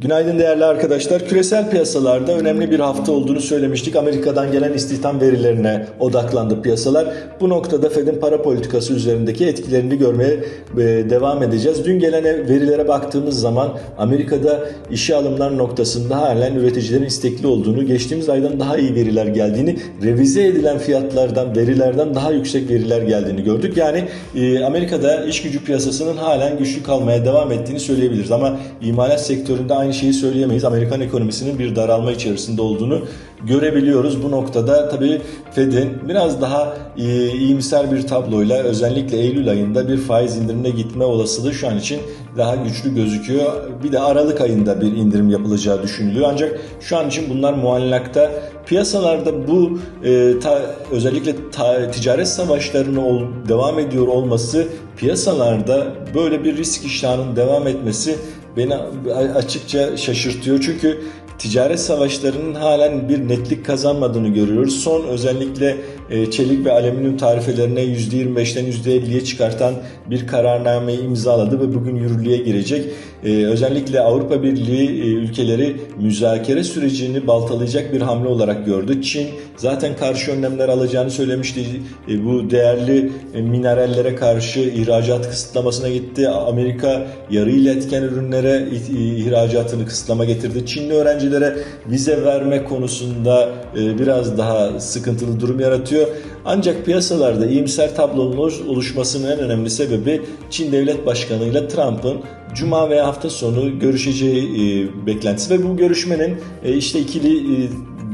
Günaydın değerli arkadaşlar. Küresel piyasalarda önemli bir hafta olduğunu söylemiştik. Amerika'dan gelen istihdam verilerine odaklandı piyasalar. Bu noktada Fed'in para politikası üzerindeki etkilerini görmeye e, devam edeceğiz. Dün gelen verilere baktığımız zaman Amerika'da işe alımlar noktasında halen üreticilerin istekli olduğunu, geçtiğimiz aydan daha iyi veriler geldiğini, revize edilen fiyatlardan, verilerden daha yüksek veriler geldiğini gördük. Yani e, Amerika'da iş gücü piyasasının halen güçlü kalmaya devam ettiğini söyleyebiliriz. Ama imalat sektöründe aynı şeyi söyleyemeyiz. Amerikan ekonomisinin bir daralma içerisinde olduğunu görebiliyoruz. Bu noktada tabii Fed'in biraz daha e, iyimser bir tabloyla özellikle Eylül ayında bir faiz indirimine gitme olasılığı şu an için daha güçlü gözüküyor. Bir de Aralık ayında bir indirim yapılacağı düşünülüyor. Ancak şu an için bunlar muallakta. Piyasalarda bu e, ta, özellikle ta, ticaret savaşlarının ol, devam ediyor olması piyasalarda böyle bir risk iştahının devam etmesi beni açıkça şaşırtıyor. Çünkü ticaret savaşlarının halen bir netlik kazanmadığını görüyoruz. Son özellikle e, çelik ve alüminyum tarifelerine %25'ten %50'ye çıkartan bir kararnameyi imzaladı ve bugün yürürlüğe girecek. E, özellikle Avrupa Birliği e, ülkeleri müzakere sürecini baltalayacak bir hamle olarak gördü. Çin zaten karşı önlemler alacağını söylemişti. Bu değerli minerallere karşı ihracat kısıtlamasına gitti. Amerika yarı iletken ürünlere ihracatını kısıtlama getirdi. Çinli öğrencilere vize verme konusunda biraz daha sıkıntılı durum yaratıyor. Ancak piyasalarda iyimser tablonun oluşmasının en önemli sebebi Çin Devlet Başkanı ile Trump'ın Cuma veya hafta sonu görüşeceği e, beklentisi ve bu görüşmenin e, işte ikili e,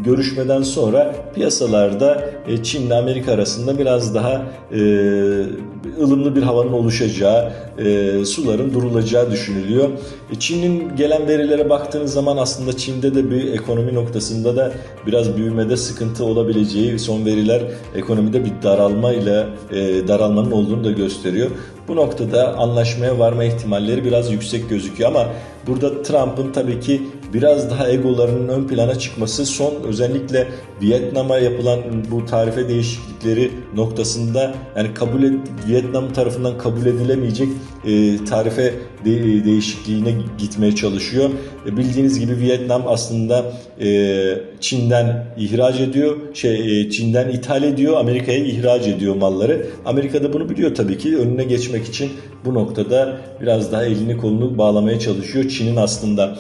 görüşmeden sonra piyasalarda e, Çin ile Amerika arasında biraz daha e, ılımlı bir havanın oluşacağı, e, suların durulacağı düşünülüyor. Çin'in gelen verilere baktığınız zaman aslında Çin'de de bir ekonomi noktasında da biraz büyümede sıkıntı olabileceği son veriler ekonomide bir daralma ile daralmanın olduğunu da gösteriyor. Bu noktada anlaşmaya varma ihtimalleri biraz yüksek gözüküyor ama burada Trump'ın tabii ki biraz daha egolarının ön plana çıkması son özellikle Vietnam'a yapılan bu tarife değişiklikleri noktasında yani kabul et, Vietnam tarafından kabul edilemeyecek e, tarife de, değişikliğine gitmeye çalışıyor. E, bildiğiniz gibi Vietnam aslında e, Çin'den ihraç ediyor, şey e, Çin'den ithal ediyor, Amerika'ya ihraç ediyor malları. Amerika da bunu biliyor tabii ki. Önüne geçmek için bu noktada biraz daha elini kolunu bağlamaya çalışıyor. Çin'in aslında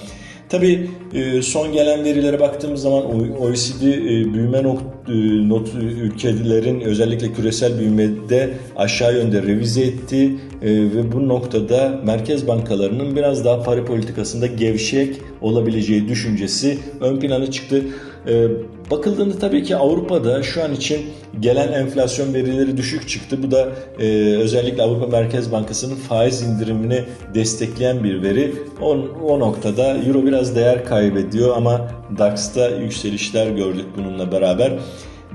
Tabii e, son gelen verilere baktığımız zaman OECD e, büyüme e, not ülkelerin özellikle küresel büyümede aşağı yönde revize etti ve bu noktada merkez bankalarının biraz daha para politikasında gevşek olabileceği düşüncesi ön plana çıktı. Ee, bakıldığında tabii ki Avrupa'da şu an için gelen enflasyon verileri düşük çıktı. Bu da e, özellikle Avrupa Merkez Bankası'nın faiz indirimini destekleyen bir veri. O, o noktada Euro biraz değer kaybediyor ama DAX'ta yükselişler gördük bununla beraber.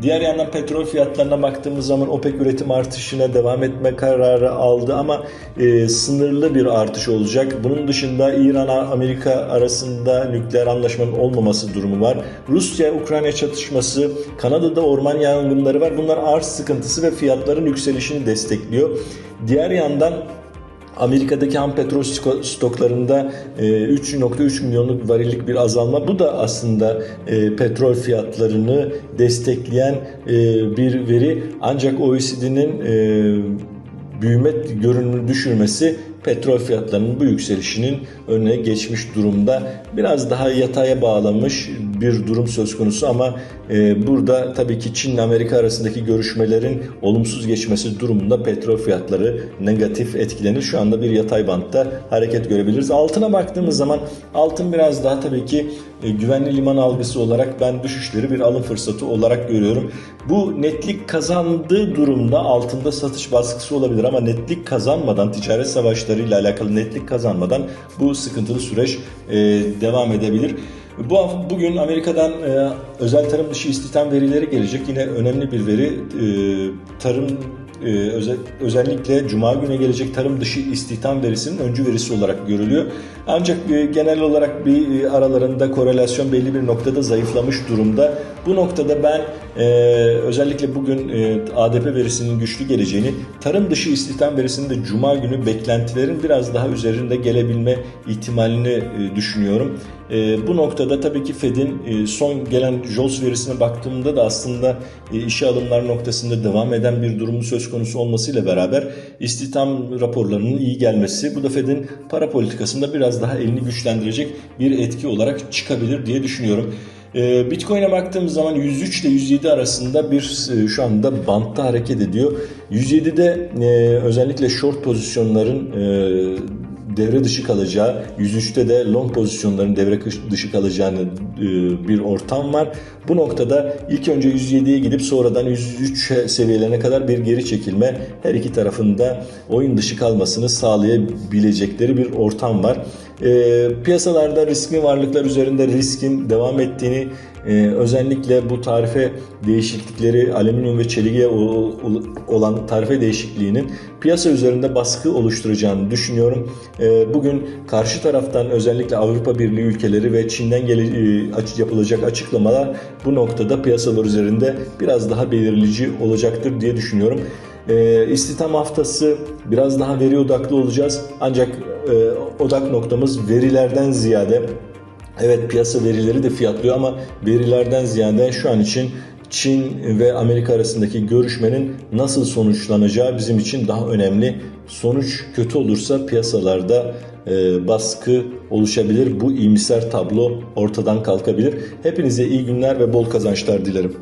Diğer yandan petrol fiyatlarına baktığımız zaman OPEC üretim artışına devam etme kararı aldı ama e, sınırlı bir artış olacak. Bunun dışında İran-Amerika arasında nükleer anlaşmanın olmaması durumu var. Rusya-Ukrayna çatışması, Kanada'da orman yangınları var. Bunlar arz sıkıntısı ve fiyatların yükselişini destekliyor. Diğer yandan Amerika'daki ham petrol stoklarında 3.3 e, milyonluk varillik bir azalma. Bu da aslında e, petrol fiyatlarını destekleyen e, bir veri. Ancak OECD'nin büyüme görünümünü düşürmesi petrol fiyatlarının bu yükselişinin önüne geçmiş durumda. Biraz daha yataya bağlamış bir durum söz konusu ama e, burada tabii ki Çin ile Amerika arasındaki görüşmelerin olumsuz geçmesi durumunda petrol fiyatları negatif etkilenir. Şu anda bir yatay bantta hareket görebiliriz. Altına baktığımız zaman altın biraz daha tabii ki e, güvenli liman algısı olarak ben düşüşleri bir alım fırsatı olarak görüyorum. Bu netlik kazandığı durumda altında satış baskısı olabilir ama netlik kazanmadan ticaret savaşlarıyla alakalı netlik kazanmadan bu sıkıntılı süreç e, devam edebilir. Bu bugün Amerika'dan e, özel tarım dışı istihdam verileri gelecek. Yine önemli bir veri. E, tarım e, özel, özellikle Cuma günü gelecek tarım dışı istihdam verisinin öncü verisi olarak görülüyor. Ancak e, genel olarak bir e, aralarında korelasyon belli bir noktada zayıflamış durumda. Bu noktada ben e, özellikle bugün e, ADP verisinin güçlü geleceğini, tarım dışı istihdam verisinin de Cuma günü beklentilerin biraz daha üzerinde gelebilme ihtimalini e, düşünüyorum. E, bu noktada tabii ki Fed'in e, son gelen JOLTS verisine baktığımda da aslında e, işe alımlar noktasında devam eden bir durumu söz konusu olmasıyla beraber istihdam raporlarının iyi gelmesi bu da Fed'in para politikasında biraz daha elini güçlendirecek bir etki olarak çıkabilir diye düşünüyorum. E, Bitcoin'e baktığımız zaman 103 ile 107 arasında bir e, şu anda bantta hareket ediyor. 107'de e, özellikle short pozisyonların e, devre dışı kalacağı, 103'te de long pozisyonların devre dışı kalacağını bir ortam var. Bu noktada ilk önce 107'ye gidip sonradan 103 seviyelerine kadar bir geri çekilme her iki tarafında oyun dışı kalmasını sağlayabilecekleri bir ortam var. E, piyasalarda riskli varlıklar üzerinde riskin devam ettiğini ee, özellikle bu tarife değişiklikleri alüminyum ve çeliğe olan tarife değişikliğinin piyasa üzerinde baskı oluşturacağını düşünüyorum. Ee, bugün karşı taraftan özellikle Avrupa Birliği ülkeleri ve Çin'den gele, yapılacak açıklamalar bu noktada piyasalar üzerinde biraz daha belirleyici olacaktır diye düşünüyorum. E, istihdam haftası biraz daha veri odaklı olacağız. Ancak e, odak noktamız verilerden ziyade Evet piyasa verileri de fiyatlıyor ama verilerden ziyade şu an için Çin ve Amerika arasındaki görüşmenin nasıl sonuçlanacağı bizim için daha önemli. Sonuç kötü olursa piyasalarda e, baskı oluşabilir. Bu iyimser tablo ortadan kalkabilir. Hepinize iyi günler ve bol kazançlar dilerim.